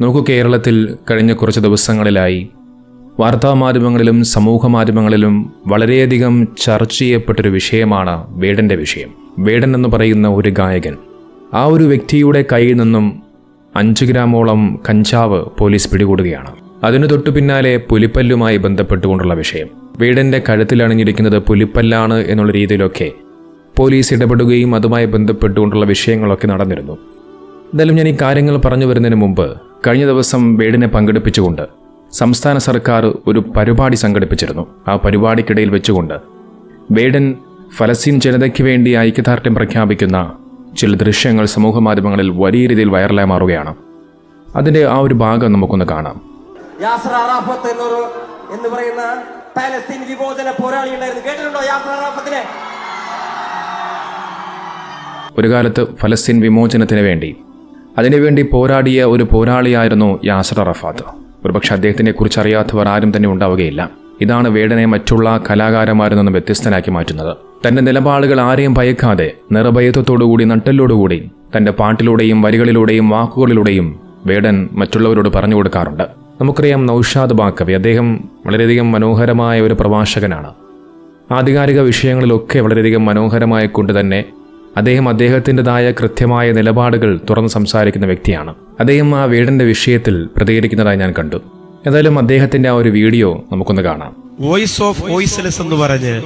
നോക്കൂ കേരളത്തിൽ കഴിഞ്ഞ കുറച്ച് ദിവസങ്ങളിലായി വാർത്താ മാധ്യമങ്ങളിലും സമൂഹ മാധ്യമങ്ങളിലും വളരെയധികം ചർച്ച ചെയ്യപ്പെട്ടൊരു വിഷയമാണ് വേടന്റെ വിഷയം. വേടൻ എന്ന് പറയുന്ന ഒരു ഗായകൻ. ആ ഒരു വ്യക്തിയുടെ കയ്യിൽ നിന്നും അഞ്ച് ഗ്രാമോളം കഞ്ചാവ് പോലീസ് പിടികൂടുകയാണ്. അതിനു തൊട്ടു പിന്നാലെ പുലിപ്പല്ലുമായി ബന്ധപ്പെട്ടുകൊണ്ടുള്ള വിഷയം. വീടിന്റെ കഴുത്തിൽ അണിഞ്ഞിരിക്കുന്നത് പുലിപ്പല്ലാണ് എന്നുള്ള രീതിയിലൊക്കെ പോലീസ് ഇടപെടുകയും അതുമായി ബന്ധപ്പെട്ടുകൊണ്ടുള്ള വിഷയങ്ങളൊക്കെ നടന്നിരുന്നു. എന്തായാലും ഞാൻ ഈ കാര്യങ്ങൾ പറഞ്ഞു വരുന്നതിന് മുമ്പ് കഴിഞ്ഞ ദിവസം വേടിനെ പങ്കെടുപ്പിച്ചുകൊണ്ട് സംസ്ഥാന സർക്കാർ ഒരു പരിപാടി സംഘടിപ്പിച്ചിരുന്നു. ആ പരിപാടിക്കിടയിൽ വെച്ചുകൊണ്ട് വേടൻ ഫലസ്തീൻ ജനതയ്ക്ക് വേണ്ടി ഐക്യദാർഢ്യം പ്രഖ്യാപിക്കുന്ന ചില ദൃശ്യങ്ങൾ സമൂഹ മാധ്യമങ്ങളിൽ വലിയ രീതിയിൽ വൈറലായി മാറുകയാണ്. അതിന്റെ ആ ഒരു ഭാഗം നമുക്കൊന്ന് കാണാം. യാസർ അറാഫത്ത് എന്നൊരു എന്ന് പറയുന്ന പാലസ്തീൻ വിമോചന പോരാളി ഉണ്ടായിരുന്നു. കേട്ടിട്ടുണ്ടോ യാസർ അറാഫത്തിനെ? ഒരു കാലത്ത് ഫലസ്തീൻ വിമോചനത്തിന് വേണ്ടി അതിനുവേണ്ടി പോരാടിയ ഒരു പോരാളിയായിരുന്നു യാസർ അറഫാത്ത്. ഒരുപക്ഷെ അദ്ദേഹത്തിനെ കുറിച്ച് അറിയാത്തവർ ആരും തന്നെ ഉണ്ടാവുകയില്ല. ഇതാണ് വേടനെ മറ്റുള്ള കലാകാരന്മാരിൽ നിന്നും വ്യത്യസ്തനാക്കി മാറ്റുന്നത്. തന്റെ നിലപാടുകൾ ആരെയും ഭയക്കാതെ നിറഭയത്വത്തോടുകൂടി നട്ടലോടുകൂടി തന്റെ പാട്ടിലൂടെയും വരികളിലൂടെയും വാക്കുകളിലൂടെയും വേടൻ മറ്റുള്ളവരോട് പറഞ്ഞു കൊടുക്കാറുണ്ട്. നമുക്കറിയാം നൌഷാദ് ബാക്കവി അദ്ദേഹം വളരെയധികം മനോഹരമായ ഒരു പ്രഭാഷകനാണ്. ആധികാരിക വിഷയങ്ങളിലൊക്കെ വളരെയധികം മനോഹരമായി കൊണ്ട് തന്നെ അദ്ദേഹം അദ്ദേഹത്തിന്റെതായ കൃത്യമായ നിലപാടുകൾ തുറന്ന് സംസാരിക്കുന്ന വ്യക്തിയാണ്. അദ്ദേഹം ആ വീടിന്റെ വിഷയത്തിൽ പ്രതികരിക്കുന്നതായി ഞാൻ കണ്ടു. ഏതായാലും അദ്ദേഹത്തിന്റെ ആ ഒരു വീഡിയോ നമുക്കൊന്ന് കാണാം. വോയിസ് ഓഫ് വോയിസ്ലെസ് എന്ന് പറഞ്ഞ്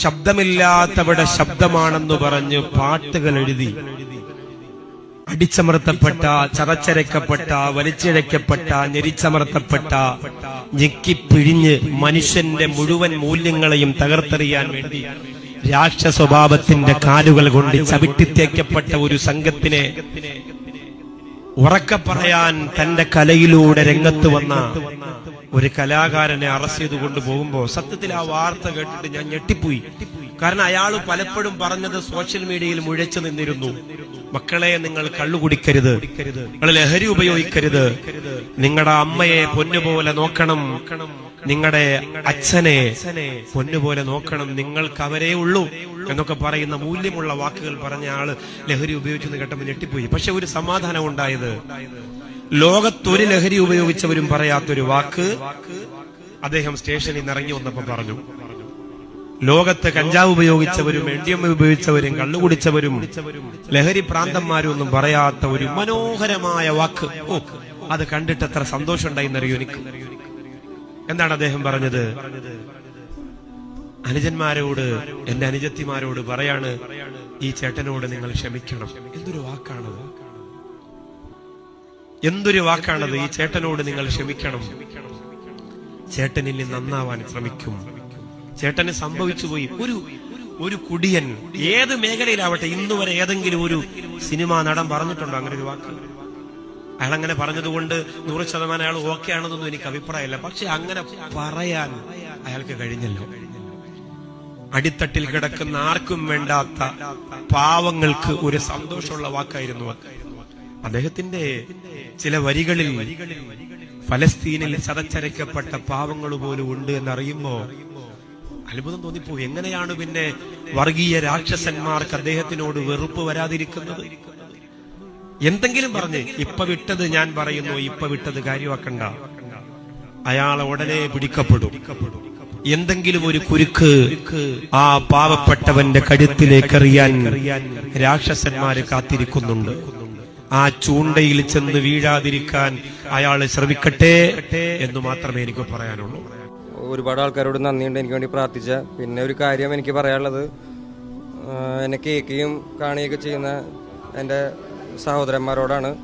ശബ്ദമില്ലാത്തവിടെ ശബ്ദമാണെന്ന് പറഞ്ഞ് പാട്ടുകൾ എഴുതി അടിച്ചമർത്തപ്പെട്ട ചതച്ചരക്കപ്പെട്ട വലിച്ചിഴക്കപ്പെട്ട ഞെരിച്ചമർത്തപ്പെട്ട ഞെക്കിപ്പിഴിഞ്ഞ് മനുഷ്യന്റെ മുഴുവൻ മൂല്യങ്ങളെയും തകർത്തെറിയാൻ വേണ്ടി രാക്ഷ സ്വഭാവത്തിന്റെ കാലുകൾ കൊണ്ട് ചവിട്ടിത്തേക്കപ്പെട്ട ഒരു സംഘത്തിനെ ഉറക്ക പറയാൻ തന്റെ കലയിലൂടെ രംഗത്ത് വന്ന ഒരു കലാകാരനെ അറസ്റ്റ് ചെയ്ത് കൊണ്ടുപോകുമ്പോ സത്യത്തിൽ ആ വാർത്ത കേട്ടിട്ട് ഞാൻ ഞെട്ടിപ്പോയി. കാരണം അയാൾ പലപ്പോഴും പറഞ്ഞത് സോഷ്യൽ മീഡിയയിൽ മുഴച്ചു നിന്നിരുന്നു. മക്കളെ നിങ്ങൾ കള്ളുകുടിക്കരുത്. നിങ്ങൾ ലഹരി ഉപയോഗിക്കരുത്. നിങ്ങളുടെ അമ്മയെ പൊന്നുപോലെ നോക്കണം. നിങ്ങളുടെ അച്ഛനെ പൊന്നുപോലെ നോക്കണം. നിങ്ങൾക്ക് അവരേ ഉള്ളൂ എന്നൊക്കെ പറയുന്ന മൂല്യമുള്ള വാക്കുകൾ പറഞ്ഞ ആൾ ലഹരി ഉപയോഗിച്ചെന്ന് കേട്ടപ്പോൾ ഞെട്ടിപ്പോയി. പക്ഷെ ഒരു സമാധാനം ഉണ്ടായത് ലോകത്തൊരു ലഹരി ഉപയോഗിച്ചവരും പറയാത്തൊരു വാക്ക് അദ്ദേഹം സ്റ്റേഷനിൽ നിന്ന് ഇറങ്ങി വന്നപ്പോ പറഞ്ഞു. ലോകത്ത് കഞ്ചാവ് ഉപയോഗിച്ചവരും എണ്ണിയമ്മ ഉപയോഗിച്ചവരും കള്ളുകുടിച്ചവരും ലഹരി പ്രാന്തന്മാരും ഒന്നും പറയാത്ത ഒരു മനോഹരമായ വാക്ക്. ഓ അത് കണ്ടിട്ട് എത്ര സന്തോഷം ഉണ്ടായിന്നറിയോ എനിക്ക്? എന്താണ് അദ്ദേഹം പറഞ്ഞത്? അനുജന്മാരോട് എന്റെ അനുജത്തിമാരോട് പറയാണ് ഈ ചേട്ടനോട് നിങ്ങൾ ക്ഷമിക്കണം. എന്തൊരു വാക്കാണത്? എന്തൊരു വാക്കാണത്? ഈ ചേട്ടനോട് നിങ്ങൾ ക്ഷമിക്കണം. ചേട്ടനിൽ നന്നാവാൻ ശ്രമിക്കും. ചേട്ടന് സംഭവിച്ചു പോയി. ഒരു ഒരു കുടിയൻ ഏത് മേഖലയിലാവട്ടെ ഇന്നു വരെ ഏതെങ്കിലും ഒരു സിനിമാ നടൻ പറഞ്ഞിട്ടുണ്ടോ അങ്ങനെ ഒരു വാക്ക്? അയാൾ അങ്ങനെ പറഞ്ഞതുകൊണ്ട് നൂറ് ശതമാനം അയാൾ ഓക്കെ ആണെന്നൊന്നും എനിക്ക് അഭിപ്രായമില്ല. പക്ഷെ അങ്ങനെ പറയാൻ അയാൾക്ക് കഴിഞ്ഞല്ലോ. അടിത്തട്ടിൽ കിടക്കുന്ന ആർക്കും വേണ്ടാത്ത പാവങ്ങൾക്ക് ഒരു സന്തോഷമുള്ള വാക്കായിരുന്നു. അദ്ദേഹത്തിന്റെ ചില വരികളിൽ ഫലസ്തീനിൽ ചതച്ചരയ്ക്കപ്പെട്ട പാവങ്ങൾ പോലും ഉണ്ട് എന്നറിയുമ്പോ അത്ഭുതം തോന്നിപ്പോയി. എങ്ങനെയാണ് പിന്നെ വർഗീയ രാക്ഷസന്മാർക്ക് അദ്ദേഹത്തിനോട് വെറുപ്പ് വരാതിരിക്കുന്നത്? എന്തെങ്കിലും പറഞ്ഞ് ഇപ്പൊ വിട്ടത് ഞാൻ പറയുന്നു ഇപ്പൊ വിട്ടത് കാര്യമാക്കണ്ട. അയാളെ ഉടനെ പിടിക്കപ്പെടും. എന്തെങ്കിലും ഒരു കുരുക്ക് ആ പാവപ്പെട്ടവന്റെ കഴുത്തിലേക്ക് എറിയാൻ രാക്ഷസന്മാര് കാത്തിരിക്കുന്നുണ്ട്. ആ ചൂണ്ടയിൽ ചെന്ന് വീഴാതിരിക്കാൻ അയാൾ ശ്രമിക്കട്ടെ എന്ന് മാത്രമേ എനിക്ക് പറയാനുള്ളൂ. ഒരുപാട് ആൾക്കാരോട് നന്ദിയുണ്ട് എനിക്ക് വേണ്ടി പ്രാർത്ഥിച്ച. പിന്നെ ഒരു കാര്യം എനിക്ക് പറയാനുള്ളത് എന്നെ കേൾക്കുകയും കാണുകയൊക്കെ ചെയ്യുന്ന എന്റെ സഹോദരന്മാരോടാണ്.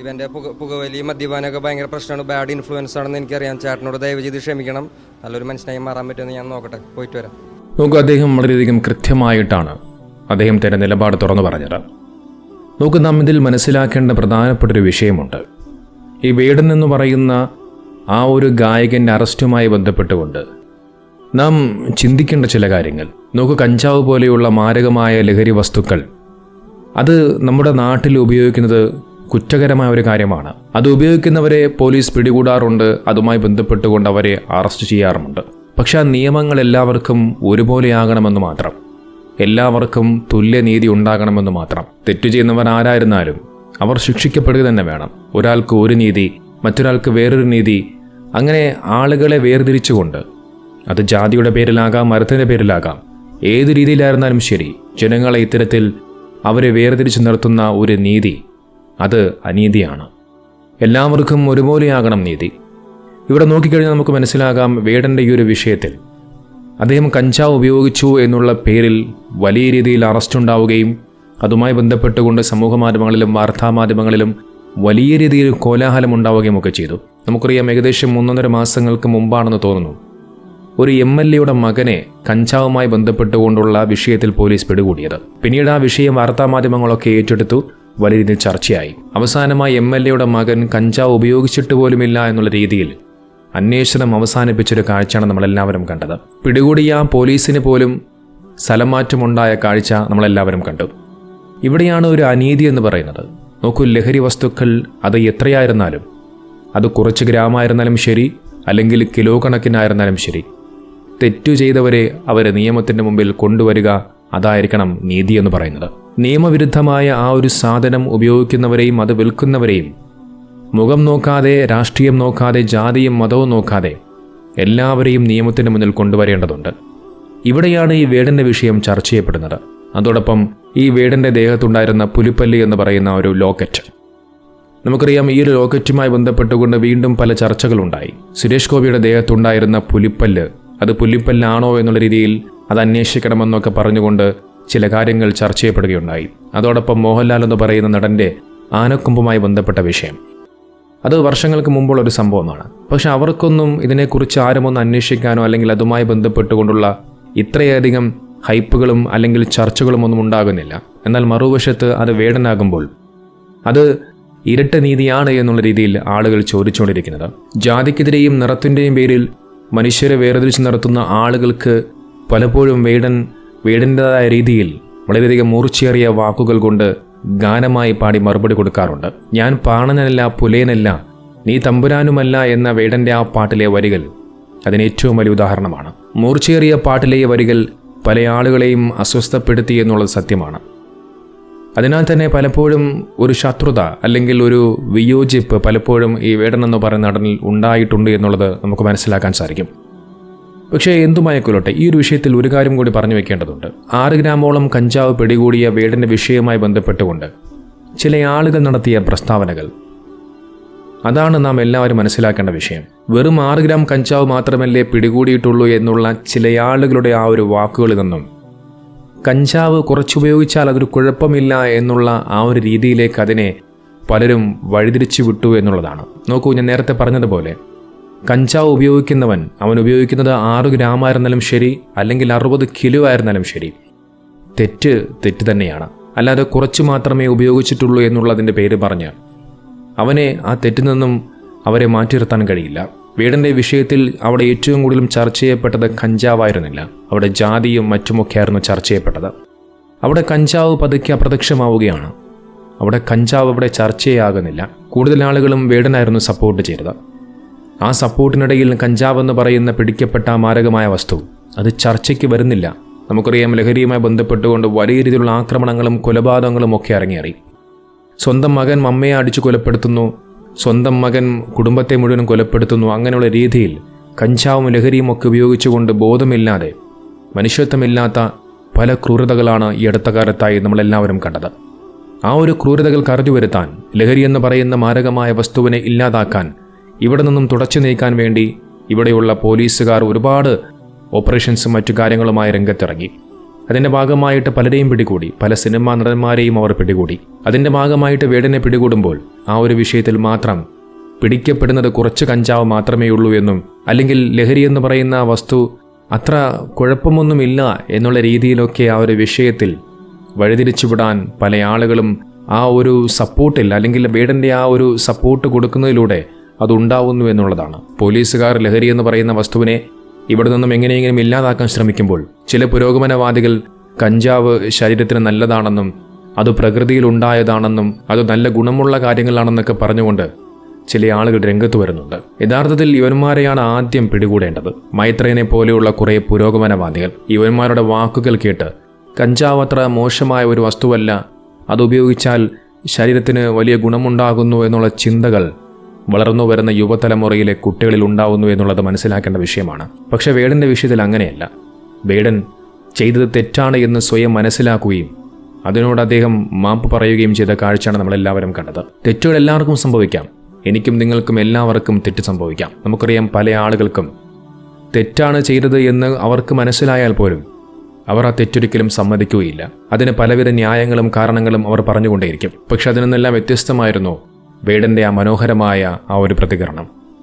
ഇവന്റെ പുക പുകവലി മദ്യപാനമൊക്കെ ഭയങ്കര പ്രശ്നമാണ്. ബാഡ് ഇൻഫ്ലുവൻസ് ആണെന്ന് എനിക്കറിയാം. ചേട്ടനോട് ദയവ് ചെയ്ത് ക്ഷമിക്കണം. നല്ലൊരു മനുഷ്യനായി മാറാൻ പറ്റുമെന്ന് ഞാൻ നോക്കട്ടെ. പോയിട്ട് വരാം. നോക്കൂ അദ്ദേഹം വളരെയധികം കൃത്യമായിട്ടാണ് അദ്ദേഹം തന്റെ നിലപാട് തുറന്നു പറഞ്ഞത്. നോക്കൂ നാം ഇതിൽ മനസ്സിലാക്കേണ്ട പ്രധാനപ്പെട്ടൊരു വിഷയമുണ്ട്. ഈ വേടൻ എന്ന് പറയുന്ന ആ ഒരു ഗായകന്റെ അറസ്റ്റുമായി ബന്ധപ്പെട്ടുകൊണ്ട് നാം ചിന്തിക്കേണ്ട ചില കാര്യങ്ങൾ. നോക്കൂ കഞ്ചാവ് പോലെയുള്ള മാരകമായ ലഹരി വസ്തുക്കൾ. അത് നമ്മുടെ നാട്ടിൽ ഉപയോഗിക്കുന്നത് കുറ്റകരമായ ഒരു കാര്യമാണ്. അത് ഉപയോഗിക്കുന്നവരെ പോലീസ് പിടികൂടാറുണ്ട്. അതുമായി ബന്ധപ്പെട്ടുകൊണ്ട് അവരെ അറസ്റ്റ് ചെയ്യാറുമുണ്ട്. പക്ഷെ ആ നിയമങ്ങൾ എല്ലാവർക്കും ഒരുപോലെയാകണമെന്ന് മാത്രം. എല്ലാവർക്കും തുല്യനീതി ഉണ്ടാകണമെന്ന് മാത്രം. തെറ്റു ചെയ്യുന്നവർ ആരായിരുന്നാലും അവർ ശിക്ഷിക്കപ്പെടുക തന്നെ വേണം. ഒരാൾക്ക് ഒരു നീതി മറ്റൊരാൾക്ക് വേറൊരു നീതി അങ്ങനെ ആളുകളെ വേർതിരിച്ചുകൊണ്ട് അത് ജാതിയുടെ പേരിലാകാം മരത്തിന്റെ പേരിലാകാം ഏത് രീതിയിലായിരുന്നാലും ശരി ജനങ്ങളെ ഇത്തരത്തിൽ അവരെ വേർതിരിച്ച് നിർത്തുന്ന ഒരു നീതി അത് അനീതിയാണ്. എല്ലാവർക്കും ഒരുപോലെയാകണം നീതി. ഇവിടെ നോക്കിക്കഴിഞ്ഞാൽ നമുക്ക് മനസ്സിലാകാം വേടന്റെ ഈ ഒരു വിഷയത്തിൽ. അദ്ദേഹം കഞ്ചാവ് ഉപയോഗിച്ചു എന്നുള്ള പേരിൽ വലിയ രീതിയിൽ അറസ്റ്റ് ഉണ്ടാവുകയും അതുമായി ബന്ധപ്പെട്ടുകൊണ്ട് സമൂഹ മാധ്യമങ്ങളിലും വാർത്താ മാധ്യമങ്ങളിലും വലിയ രീതിയിൽ കോലാഹലം ഉണ്ടാവുകയും ഒക്കെ ചെയ്തു. നമുക്കറിയാം ഏകദേശം മൂന്നൊന്നര മാസങ്ങൾക്ക് മുമ്പാണെന്ന് തോന്നുന്നു. ഒരു എം എൽ എയുടെ മകനെ കഞ്ചാവുമായി ബന്ധപ്പെട്ടുകൊണ്ടുള്ള വിഷയത്തിൽ പോലീസ് പിടികൂടിയത്. പിന്നീട് ആ വിഷയം വാർത്താമാധ്യമങ്ങളൊക്കെ ഏറ്റെടുത്തു വലിയ രീതിയിൽ ചർച്ചയായി. അവസാനമായി എം എൽ എയുടെ മകൻ കഞ്ചാവ് ഉപയോഗിച്ചിട്ട് പോലുമില്ല എന്നുള്ള രീതിയിൽ അന്വേഷണം അവസാനിപ്പിച്ചൊരു കാഴ്ചയാണ് നമ്മളെല്ലാവരും കണ്ടത്. പിടികൂടിയ പോലീസിന് പോലും സ്ഥലമാറ്റമുണ്ടായ കാഴ്ച നമ്മളെല്ലാവരും കണ്ടു. ഇവിടെയാണ് ഒരു അനീതി എന്ന് പറയുന്നത്. നോക്കൂ ലഹരി വസ്തുക്കൾ അത് എത്രയായിരുന്നാലും അത് കുറച്ച് ഗ്രാമായിരുന്നാലും ശരി അല്ലെങ്കിൽ കിലോ കണക്കിനായിരുന്നാലും ശരി. തെറ്റു ചെയ്തവരെ അവരെ നിയമത്തിന്റെ മുമ്പിൽ കൊണ്ടുവരിക അതായിരിക്കണം നീതി എന്ന് പറയുന്നത്. നിയമവിരുദ്ധമായ ആ ഒരു സാധനം ഉപയോഗിക്കുന്നവരെയും അത് വിൽക്കുന്നവരെയും മുഖം നോക്കാതെ രാഷ്ട്രീയം നോക്കാതെ ജാതിയും മതവും നോക്കാതെ എല്ലാവരെയും നിയമത്തിന് മുന്നിൽ കൊണ്ടുവരേണ്ടതുണ്ട്. ഇവിടെയാണ് ഈ വേടന്റെ വിഷയം ചർച്ച ചെയ്യപ്പെടുന്നത്. അതോടൊപ്പം ഈ വേടന്റെ ദേഹത്തുണ്ടായിരുന്ന പുലിപ്പല്ലി എന്ന് പറയുന്ന ഒരു ലോക്കറ്റ്. നമുക്കറിയാം ഈ ഒരു റോക്കറ്റുമായി ബന്ധപ്പെട്ടുകൊണ്ട് വീണ്ടും പല ചർച്ചകളുണ്ടായി. സുരേഷ് ഗോപിയുടെ ദേഹത്തുണ്ടായിരുന്ന പുലിപ്പല്ല് അത് പുലിപ്പല്ലാണോ എന്നുള്ള രീതിയിൽ അത് അന്വേഷിക്കണമെന്നൊക്കെ പറഞ്ഞുകൊണ്ട് ചില കാര്യങ്ങൾ ചർച്ച ചെയ്യപ്പെടുകയുണ്ടായി. അതോടൊപ്പം മോഹൻലാൽ എന്ന് പറയുന്ന നടന്റെ ആനക്കൊമ്പുമായി ബന്ധപ്പെട്ട വിഷയം. അത് വർഷങ്ങൾക്ക് മുമ്പുള്ള ഒരു സംഭവമാണ്. പക്ഷെ അവർക്കൊന്നും ഇതിനെക്കുറിച്ച് ആരും ഒന്ന് അന്വേഷിക്കാനോ അല്ലെങ്കിൽ അതുമായി ബന്ധപ്പെട്ടുകൊണ്ടുള്ള ഇത്രയധികം ഹൈപ്പുകളും അല്ലെങ്കിൽ ചർച്ചകളും ഒന്നും ഉണ്ടാകുന്നില്ല. എന്നാൽ മറുവശത്ത് അത് വേടനാകുമ്പോൾ അത് ഇരട്ട നീതിയാണ് എന്നുള്ള രീതിയിൽ ആളുകൾ ചോദിച്ചുകൊണ്ടിരിക്കുന്നത്. ജാതിക്കെതിരെയും നിറത്തിന്റെയും പേരിൽ മനുഷ്യരെ വേർതിരിച്ച് നടത്തുന്ന ആളുകൾക്ക് പലപ്പോഴും വേടൻ വേടന്റെതായ രീതിയിൽ വളരെയധികം മൂർച്ചയേറിയ വാക്കുകൾ കൊണ്ട് ഗാനമായി പാടി മറുപടി കൊടുക്കാറുണ്ട്. ഞാൻ പാണനല്ല പുലേനല്ല നീ തമ്പുരാനുമല്ല എന്ന വേടന്റെ ആ പാട്ടിലെ വരികൾ അതിന് ഏറ്റവും വലിയ ഉദാഹരണമാണ്. മൂർച്ചയേറിയ പാട്ടിലെ വരികൾ പല ആളുകളെയും അസ്വസ്ഥപ്പെടുത്തി എന്നുള്ളത് സത്യമാണ്. അതിനാൽ തന്നെ പലപ്പോഴും ഒരു ശത്രുത അല്ലെങ്കിൽ ഒരു വിയോജിപ്പ് പലപ്പോഴും ഈ വേടൻ എന്ന് പറയുന്ന നടനിൽ ഉണ്ടായിട്ടുണ്ട് എന്നുള്ളത് നമുക്ക് മനസ്സിലാക്കാൻ സാധിക്കും. പക്ഷേ എന്തുമായിക്കൊള്ളട്ടെ ഈ ഒരു വിഷയത്തിൽ ഒരു കാര്യം കൂടി പറഞ്ഞു വെക്കേണ്ടതുണ്ട്. ആറ് ഗ്രാമോളം കഞ്ചാവ് പിടികൂടിയ വേടന്റെ വിഷയവുമായി ബന്ധപ്പെട്ടുകൊണ്ട് ചില ആളുകൾ നടത്തിയ പ്രസ്താവനകൾ. അതാണ് നാം എല്ലാവരും മനസ്സിലാക്കേണ്ട വിഷയം. വെറും ആറ് ഗ്രാം കഞ്ചാവ് മാത്രമല്ലേ പിടികൂടിയിട്ടുള്ളൂ എന്നുള്ള ചില ആളുകളുടെ ആ ഒരു വാക്കുകളിൽ നിന്നും കഞ്ചാവ് കുറച്ചുപയോഗിച്ചാൽ അതൊരു കുഴപ്പമില്ല എന്നുള്ള ആ ഒരു രീതിയിലേക്ക് അതിനെ പലരും വഴിതിരിച്ചു വിട്ടു എന്നുള്ളതാണ്. നോക്കൂ ഞാൻ നേരത്തെ പറഞ്ഞതുപോലെ കഞ്ചാവ് ഉപയോഗിക്കുന്നവൻ അവൻ ഉപയോഗിക്കുന്നത് ആറ് ഗ്രാം ആയിരുന്നാലും ശരി അല്ലെങ്കിൽ അറുപത് കിലോ ആയിരുന്നാലും ശരി. തെറ്റ് തെറ്റ് തന്നെയാണ്. അല്ലാതെ കുറച്ച് മാത്രമേ ഉപയോഗിച്ചിട്ടുള്ളൂ എന്നുള്ളതിന്റെ പേര് പറഞ്ഞ് അവനെ ആ തെറ്റിൽ നിന്നും അവരെ മാറ്റി നിർത്താൻ കഴിയില്ല. വീടിന്റെ വിഷയത്തിൽ അവിടെ ഏറ്റവും കൂടുതലും ചർച്ച ചെയ്യപ്പെട്ടത് കഞ്ചാവായിരുന്നില്ല. അവിടെ ജാതിയും മറ്റുമൊക്കെയായിരുന്നു ചർച്ച ചെയ്യപ്പെട്ടത്. അവിടെ കഞ്ചാവ് പതുക്കെ അപ്രത്യക്ഷമാവുകയാണ്. അവിടെ കഞ്ചാവ് അവിടെ ചർച്ചയാകുന്നില്ല. കൂടുതൽ ആളുകളും വേടനായിരുന്നു സപ്പോർട്ട് ചെയ്തത്. ആ സപ്പോർട്ടിനിടയിൽ കഞ്ചാവ് എന്ന് പറയുന്ന പിടിക്കപ്പെട്ട മാരകമായ വസ്തു അത് ചർച്ചയ്ക്ക് വരുന്നില്ല. നമുക്കറിയാം ലഹരിയുമായി ബന്ധപ്പെട്ടുകൊണ്ട് വലിയ രീതിയിലുള്ള ആക്രമണങ്ങളും കൊലപാതകങ്ങളും ഒക്കെ അരങ്ങേറി. സ്വന്തം മകൻ അമ്മയെ അടിച്ചു കൊലപ്പെടുത്തുന്നു സ്വന്തം മകൻ കുടുംബത്തെ മുഴുവൻ കൊലപ്പെടുത്തുന്നു അങ്ങനെയുള്ള രീതിയിൽ കഞ്ചാവും ലഹരിയും ഒക്കെ ഉപയോഗിച്ചുകൊണ്ട് ബോധമില്ലാതെ മനുഷ്യത്വമില്ലാത്ത പല ക്രൂരതകളാണ് ഈ അടുത്ത കാലത്തായി നമ്മളെല്ലാവരും കണ്ടത്. ആ ഒരു ക്രൂരതകൾ കറഞ്ഞു വരുത്താൻ ലഹരി എന്ന് പറയുന്ന മാരകമായ വസ്തുവിനെ ഇല്ലാതാക്കാൻ ഇവിടെ നിന്നും തുടച്ചു നീക്കാൻ വേണ്ടി ഇവിടെയുള്ള പോലീസുകാർ ഒരുപാട് ഓപ്പറേഷൻസും മറ്റു കാര്യങ്ങളുമായി രംഗത്തിറങ്ങി. അതിന്റെ ഭാഗമായിട്ട് പലരെയും പിടികൂടി പല സിനിമാ നടന്മാരെയും അവർ പിടികൂടി. അതിന്റെ ഭാഗമായിട്ട് വേടനെ പിടികൂടുമ്പോൾ ആ ഒരു വിഷയത്തിൽ മാത്രം പിടിക്കപ്പെടുന്നത് കുറച്ച് കഞ്ചാവ് മാത്രമേ ഉള്ളൂ എന്നും അല്ലെങ്കിൽ ലഹരി എന്ന് പറയുന്ന വസ്തു അത്ര കുഴപ്പമൊന്നുമില്ല എന്നുള്ള രീതിയിലൊക്കെ ആ ഒരു വിഷയത്തിൽ വഴിതിരിച്ചുവിടാൻ പല ആളുകളും ആ ഒരു സപ്പോർട്ടിൽ അല്ലെങ്കിൽ വേടന്റെ ആ ഒരു സപ്പോർട്ട് കൊടുക്കുന്നതിലൂടെ അതുണ്ടാവുന്നു എന്നുള്ളതാണ്. പോലീസുകാർ ലഹരി എന്ന് പറയുന്ന വസ്തുവിനെ ഇവിടെ നിന്നും എങ്ങനെയെങ്കിലും ഇല്ലാതാക്കാൻ ശ്രമിക്കുമ്പോൾ ചില പുരോഗമനവാദികൾ കഞ്ചാവ് ശരീരത്തിന് നല്ലതാണെന്നും അത് പ്രകൃതിയിൽ ഉണ്ടായതാണെന്നും അത് നല്ല ഗുണമുള്ള കാര്യങ്ങളാണെന്നൊക്കെ പറഞ്ഞുകൊണ്ട് ചില ആളുകൾ രംഗത്ത് വരുന്നുണ്ട്. യഥാർത്ഥത്തിൽ ഇവന്മാരെയാണ് ആദ്യം പിടികൂടേണ്ടത്. മൈത്രേനെ പോലെയുള്ള കുറേ പുരോഗമനവാദികൾ ഇവന്മാരുടെ വാക്കുകൾ കേട്ട് കഞ്ചാവ് അത്ര മോശമായ ഒരു വസ്തുവല്ല അത് ഉപയോഗിച്ചാൽ ശരീരത്തിന് വലിയ ഗുണമുണ്ടാകുന്നു എന്നുള്ള ചിന്തകൾ വളർന്നു വരുന്ന യുവതലമുറയിലെ കുട്ടികളിൽ ഉണ്ടാവുന്നു എന്നുള്ളത് മനസ്സിലാക്കേണ്ട വിഷയമാണ്. പക്ഷേ വേടന്റെ വിഷയത്തിൽ അങ്ങനെയല്ല. വേടൻ ചെയ്തത് തെറ്റാണ് എന്ന് സ്വയം മനസ്സിലാക്കുകയും അതിനോട് അദ്ദേഹം മാപ്പ് പറയുകയും ചെയ്ത കാഴ്ചയാണ് നമ്മളെല്ലാവരും കണ്ടത്. തെറ്റുകൾ എല്ലാവർക്കും സംഭവിക്കാം. എനിക്കും നിങ്ങൾക്കും എല്ലാവർക്കും തെറ്റ് സംഭവിക്കാം. നമുക്കറിയാം പല ആളുകൾക്കും തെറ്റാണ് ചെയ്തത് എന്ന് അവർക്ക് മനസ്സിലായാൽ പോലും അവർ ആ തെറ്റൊരിക്കലും സമ്മതിക്കുകയില്ല. അതിന് പലവിധ ന്യായങ്ങളും കാരണങ്ങളും അവർ പറഞ്ഞുകൊണ്ടേയിരിക്കും. പക്ഷെ അതിൽ വ്യത്യസ്തമായിരുന്നു വേടന്റെ ആ മനോഹരമായ ആ ഒരു പ്രതികരണം.